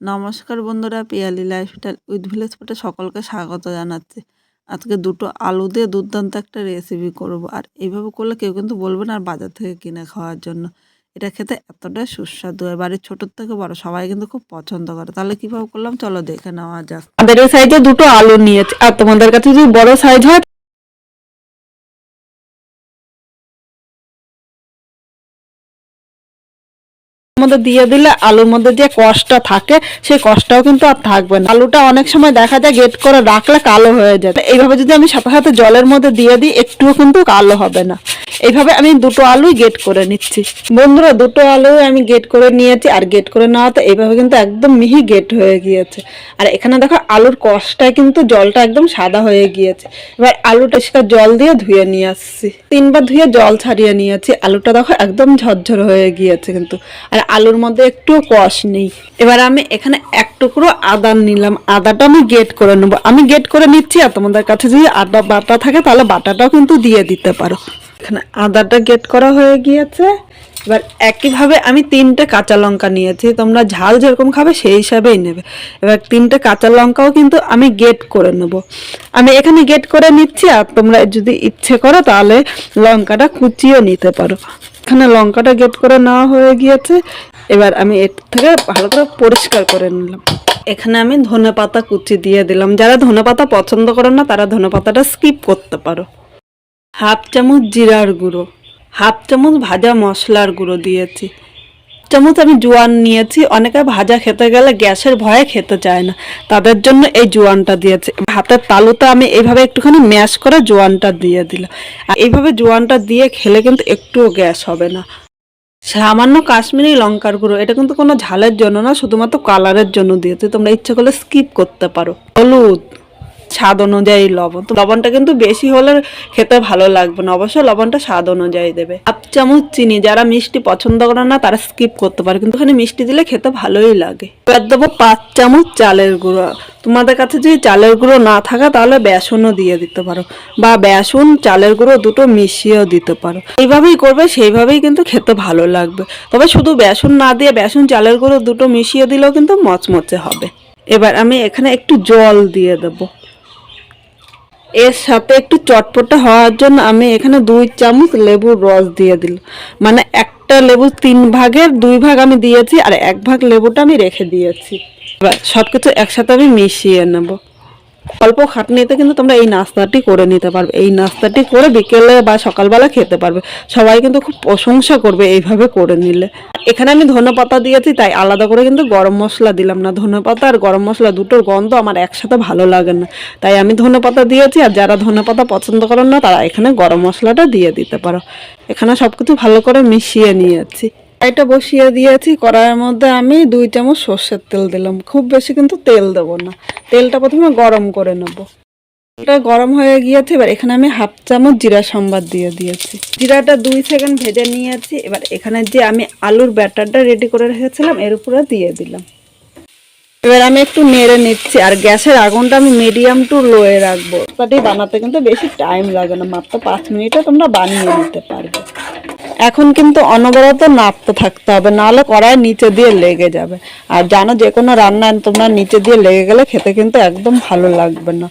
নমস্কার বন্ধুরা, Piyali lifestyle with village ফুটে সকলকে স্বাগত জানাচ্ছি। আজকে দুটো আলু দিয়ে দুর্দান্ত একটা রেসিপি করব। আর এইভাবে করলে কেউ কিন্তু বলবে না আর বাজার থেকে কিনে খাওয়ার জন্য। এটা খেতে এতটাই সুস্বাদু হয়, বাড়ির ছোটোর থেকে বড়, সবাই কিন্তু খুব পছন্দ করে। তাহলে কীভাবে করলাম? চলো দেখে নেওয়া যাক। আমাদের এই সাইজে দুটো আলু নিয়েছি। আর তোমাদের কাছে যদি বড় সাইজ হয় মধ্যে দিয়ে দিলে আলুর মধ্যে যে কষটা থাকে, সেই কষটাও কিন্তু আর থাকবে না। আলুটা অনেক সময় দেখা যায় গেট করে রাখলে কালো হয়ে যায়। এইভাবে যদি আমি সাথে সাথে জলের মধ্যে দিয়ে দিই, একটুও কিন্তু কালো হবে না। এইভাবে আমি দুটো আলুই গেট করে নিচ্ছি। বন্ধুরা, দুটো আলু আমি গেট করে নিয়েছি আর গেট করে নেওয়াতে এইভাবে কিন্তু একদম মিহি গেট হয়ে গিয়েছে। আর এখানে দেখো আলুর কষটায় কিন্তু জলটা একদম সাদা হয়ে গিয়েছে। এবার আলুটা সেটা জল দিয়ে ধুয়ে নিয়ে আসছি। তিনবার ধুয়ে জল ছাড়িয়ে নিয়েছি। আলুটা দেখো একদম ঝরঝর হয়ে গিয়েছে কিন্তু। আর আলুর মধ্যে একটু কষ নেই। এবার আমি এখানে এক টুকরো আদা নিলাম। আদাটা আমি গেট করে নেব। আমি গেট করে নিচ্ছি আর তোমাদের কাছে যদি আদা বাটা থাকে তাহলে বাটাটাও কিন্তু দিয়ে দিতে পারো। এখানে আদাটা গেট করা হয়ে গিয়েছে। এবার একইভাবে আমি তিনটে কাঁচা লঙ্কা নিয়েছি, তোমরা ঝাল যেরকম খাবে সেই হিসাবেই নেবে। এবার তিনটে কাঁচা লঙ্কাও কিন্তু আমি গেট করে নেব। আমি এখানে গেট করে নিচ্ছি, আর তোমরা যদি ইচ্ছে করো তাহলে লঙ্কাটা কুচিয়ে নিতে পারো। এখানে লঙ্কাটা গেট করে নেওয়া হয়ে গিয়েছে। এবার আমি এর থেকে ভালো করে পরিষ্কার করে নিলাম। এখানে আমি ধনে পাতা কুচি দিয়ে দিলাম। যারা ধনে পাতা পছন্দ করে না, তারা ধনে পাতাটা স্কিপ করতে পারো। হাফ চামচ জিরার গুঁড়ো, হাফ চামচ ভাজা মশলার গুঁড়ো দিয়েছি। চামচ আমি জোয়ান নিয়েছি, অনেকে ভাজা খেতে গেলে গ্যাসের ভয়ে খেতে চায় না, তাদের জন্য এই জোয়ানটা দিয়েছি। হাতের তালুতে আমি এইভাবে একটুখানি ম্যাশ করে জোয়ানটা দিয়ে দিলাম। আর এইভাবে জোয়ানটা দিয়ে খেলে কিন্তু একটুও গ্যাস হবে না। সামান্য কাশ্মীরি লঙ্কার গুঁড়ো, এটা কিন্তু কোনো ঝালের জন্য না, শুধুমাত্র কালারের জন্য দিয়েছি। তোমরা ইচ্ছে করলে স্কিপ করতে পারো। হলুদ। স্বাদ অনুযায়ী লবণ। তো লবণটা কিন্তু বেশি হলে খেতে ভালো লাগবে না। অবশ্য লবণটা স্বাদ অনুযায়ী দেবে। হাফ চামচ চিনি, যারা মিষ্টি পছন্দ করে না, তারা স্কিপ করতে পারে। কিন্তু ওখানে মিষ্টি দিলে খেতে ভালোই লাগে। এবার দেবো পাঁচ চামচ চালের গুঁড়ো। তোমাদের কাছে যদি চালের গুঁড়ো না থাকে, তাহলে বেসনও দিয়ে দিতে পারো। বা বেসন, চালের গুঁড়ো দুটো মিশিয়েও দিতে পারো। এইভাবেই করবে, সেইভাবেই কিন্তু খেতে ভালো লাগবে। তবে শুধু বেসন না দিয়ে বেসন, চালের গুঁড়ো দুটো মিশিয়ে দিলেও কিন্তু মচমচে হবে। এবার আমি এখানে একটু জল দিয়ে দেবো। এর সাথে একটু চটপটা হওয়ার জন্য আমি এখানে দুই চামচ লেবুর রস দিয়ে দিল। মানে একটা লেবু তিন ভাগের দুই ভাগ আমি দিয়েছি আর এক ভাগ লেবুটা আমি রেখে দিয়েছি। এবার সব কিছু একসাথে আমি মিশিয়ে নেব। অল্প খাটনিতে কিন্তু তোমরা এই নাস্তাটি করে নিতে পারবে। এই নাস্তাটি করে বিকেলে বা সকালবেলা খেতে পারবে। সবাই কিন্তু খুব প্রশংসা করবে এইভাবে করে নিলে। এখানে আমি ধনে পাতা দিয়েছি, তাই আলাদা করে কিন্তু গরম মশলা দিলাম না। ধনে পাতা আর গরম মশলা দুটোর গন্ধ আমার একসাথে ভালো লাগে না। তাই আমি ধনে পাতা দিয়েছি, আর যারা ধনে পাতা পছন্দ করেন না, তারা এখানে গরম মশলাটা দিয়ে দিতে পারো। এখানে সব কিছু ভালো করে মিশিয়ে নিয়েছি। এটা বসিয়ে দিয়েছি, কড়াইয়ের মধ্যে আমি দুই চামচ সর্ষের তেল দিলাম। খুব বেশি কিন্তু তেল দেবো না। তেলটা প্রথমে গরম করে নেব। এটা গরম হয়ে গিয়েছে, এবার এখানে আমি হাফ চামচ জিরা সম্বাদ দিয়ে দিয়েছি। জিরাটা দুই সেকেন্ড ভেজে নিয়েছি, এবার এখানে যে আমি আলুর ব্যাটারটা রেডি করে রেখেছিলাম, এর উপরে দিয়ে দিলাম। এবার আমি একটু নেড়ে নিচ্ছি, আর গ্যাসের আগুনটা আমি মিডিয়াম টু লোয়ে রাখব। বানাতে কিন্তু বেশি টাইম লাগে না, মাত্র পাঁচ মিনিটে তোমরা বানিয়ে নিতে পারবে। এখন কিন্তু অনবরত নাড়তে থাকতে হবে, নাহলে কড়াই নিচে দিয়ে লেগে যাবে। আর জানো, যে কোনো রান্না তোমরা নিচে দিয়ে লেগে গেলে খেতে কিন্তু একদম ভালো লাগবে না।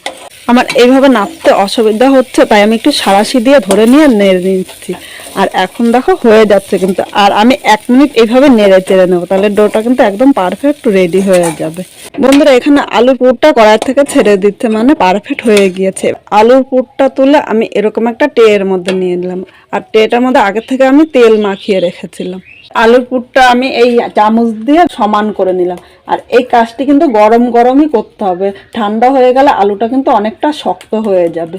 আমার এইভাবে নাড়তে অসুবিধা হচ্ছে, তাই আমি একটু সারাশি দিয়ে ধরে নিয়ে নেড়ে নিচ্ছি। আর এখন দেখো হয়ে যাচ্ছে কিন্তু, আর আমি এক মিনিট এইভাবে নেড়ে চেড়ে নেব, তাহলে ডোটা কিন্তু একদম পারফেক্ট রেডি হয়ে যাবে। বন্ধুরা, এখানে আলুর পুরটা কড়াই থেকে ছেড়ে দিচ্ছে মানে পারফেক্ট হয়ে গিয়েছে। আলুর পুরটা তুলে আমি এরকম একটা ট্রের মধ্যে নিয়ে নিলাম, আর ট্রেটার মধ্যে আগে থেকে আমি তেল মাখিয়ে রেখেছিলাম। আলুর পুরটা আমি এই চামচ দিয়ে সমান করে নিলাম। আর এই কাজটি কিন্তু গরম গরমই করতে হবে। ঠান্ডা হয়ে গেলে আলুটা কিন্তু অনেকটা শক্ত হয়ে যাবে।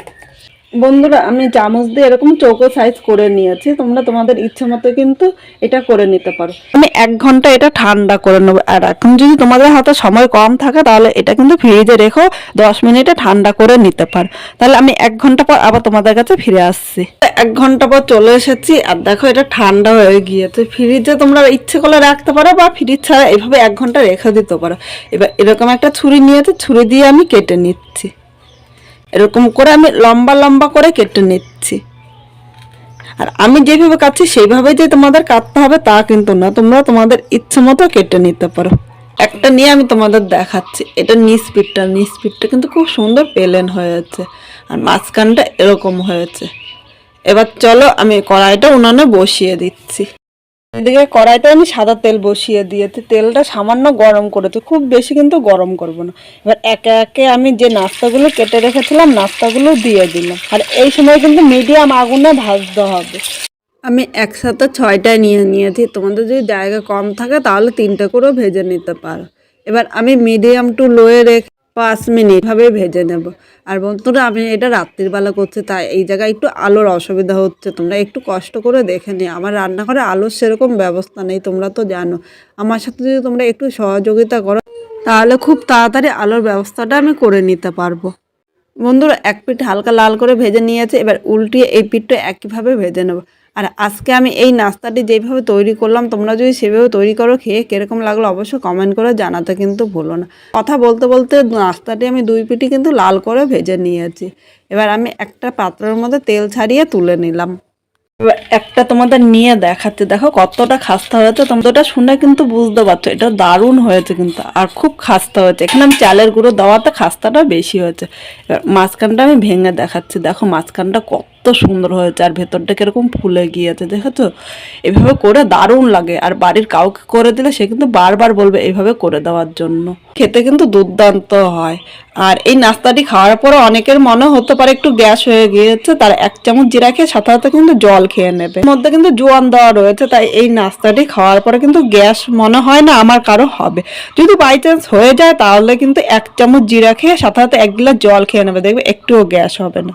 বন্ধুরা, আমি চামচ দিয়ে এরকম চৌকো সাইজ করে নিয়েছি। তোমরা তোমাদের ইচ্ছে মতো কিন্তু এটা করে নিতে পারো। আমি এক ঘণ্টা এটা ঠান্ডা করে নেব। আর এখন যদি তোমাদের হাতে সময় কম থাকে, তাহলে এটা কিন্তু ফ্রিজে রেখো, দশ মিনিটে ঠান্ডা করে নিতে পারো। তাহলে আমি এক ঘণ্টা পর আবার তোমাদের কাছে ফিরে আসছি। এক ঘণ্টা পর চলে এসেছি, আর দেখো এটা ঠান্ডা হয়ে গিয়েছে। ফ্রিজে তোমরা ইচ্ছে করে রাখতে পারো, বা ফ্রিজ ছাড়া এভাবে এক ঘণ্টা রেখে দিতে পারো। এবার এরকম একটা ছুরি নিয়েছে, ছুরি দিয়ে আমি কেটে নিচ্ছি। এরকম করে আমি লম্বা লম্বা করে কেটে নিচ্ছি। আর আমি যেভাবে কাটছি, সেইভাবে যে তোমাদের কাটতে হবে তা কিন্তু না। তোমরা তোমাদের ইচ্ছে মতো কেটে নিতে পারো। একটা নিয়ে আমি তোমাদের দেখাচ্ছি। এটা নিসপিটটা নিসপিটটা কিন্তু খুব সুন্দর পেলেন হয়েছে। আর মাঝখানটা এরকম হয়েছে। এবার চলো আমি কড়াইটা উনানে বসিয়ে দিচ্ছি। এদিকে কড়াইতে আমি সাদা তেল বসিয়ে দিয়েছি তেলটা সামান্য গরম করেছি খুব বেশি কিন্তু গরম করব না। এবার একে একে আমি যে নাস্তাগুলো কেটে রেখেছিলাম, নাস্তাগুলো দিয়ে দিলাম। আর এই সময় কিন্তু মিডিয়াম আগুনে ভাজতে হবে। আমি একসাথে ছয়টায় নিয়ে নিয়েছি। তোমাদের যদি জায়গা কম থাকে, তাহলে তিনটে করেও ভেজে নিতে পারো। এবার আমি মিডিয়াম টু লোয়ে রেখে পাঁচ মিনিট ভাবে ভেজে নেব। আর বন্ধুরা, আমি এটা রাত্রির বেলা করছি, তাই এই জায়গায় একটু আলোর অসুবিধা হচ্ছে। তোমরা একটু কষ্ট করে দেখে নিও। আমার রান্নাঘরে আলোর সেরকম ব্যবস্থা নেই, তোমরা তো জানো। আমার সাথে যদি তোমরা একটু সহযোগিতা করো, তাহলে খুব তাড়াতাড়ি আলোর ব্যবস্থাটা আমি করে নিতে পারব। বন্ধুরা, এক পিঠ হালকা লাল করে ভেজে নিয়েছে, এবার উল্টিয়ে এই পিঠটা একইভাবে ভেজে নেব। আর আজকে আমি এই নাস্তাটি যেভাবে তৈরি করলাম, তোমরা যদি সেভাবে তৈরি করো, খেয়ে কীরকম লাগল অবশ্যই কমেন্ট করে জানাতে কিন্তু ভুলো না। কথা বলতে বলতে নাস্তাটি আমি দুই পিঠি কিন্তু লাল করে ভেজে নিয়েছি। এবার আমি একটা পাত্রের মধ্যে তেল ছাড়িয়ে তুলে নিলাম। এবার একটা তোমাদের নিয়ে দেখাচ্ছে। দেখো কতটা খাস্তা হয়েছে। তোমরা শুনে কিন্তু বুঝতে পারছ, এটা দারুণ হয়েছে কিন্তু, আর খুব খাস্তা হয়েছে। এখানে আমি চালের গুঁড়ো দেওয়াতে খাস্তাটা বেশি হয়েছে। এবার মাঝখানটা আমি ভেঙে দেখাচ্ছি। দেখো মাঝখানটা কত সুন্দর হয়েছে আর ভেতরটা কীরকম ফুলে গিয়েছে, দেখেছ? এভাবে করে দারুণ লাগে। আর বাড়ির কাউকে করে দিলে সে কিন্তু বারবার বলবে এইভাবে করে দেওয়ার জন্য। খেতে কিন্তু দুর্দান্ত হয়। আর এই নাস্তাটি খাওয়ার পরে অনেকের মনে হতে পারে একটু গ্যাস হয়ে গিয়েছে, তার এক চামচ জিরা খেয়ে সাথে সাথে কিন্তু জল খেয়ে নেবে। মধ্যে কিন্তু জোয়ান দেওয়া রয়েছে, তাই এই নাস্তাটি খাওয়ার পরে কিন্তু গ্যাস মনে হয় না আমার কারও হবে। যদি বাই চান্স হয়ে যায়, তাহলে কিন্তু এক চামচ জিরা খেয়ে সাথে সাথে এক গ্লাস জল খেয়ে নেবে, দেখবে একটুও গ্যাস হবে না।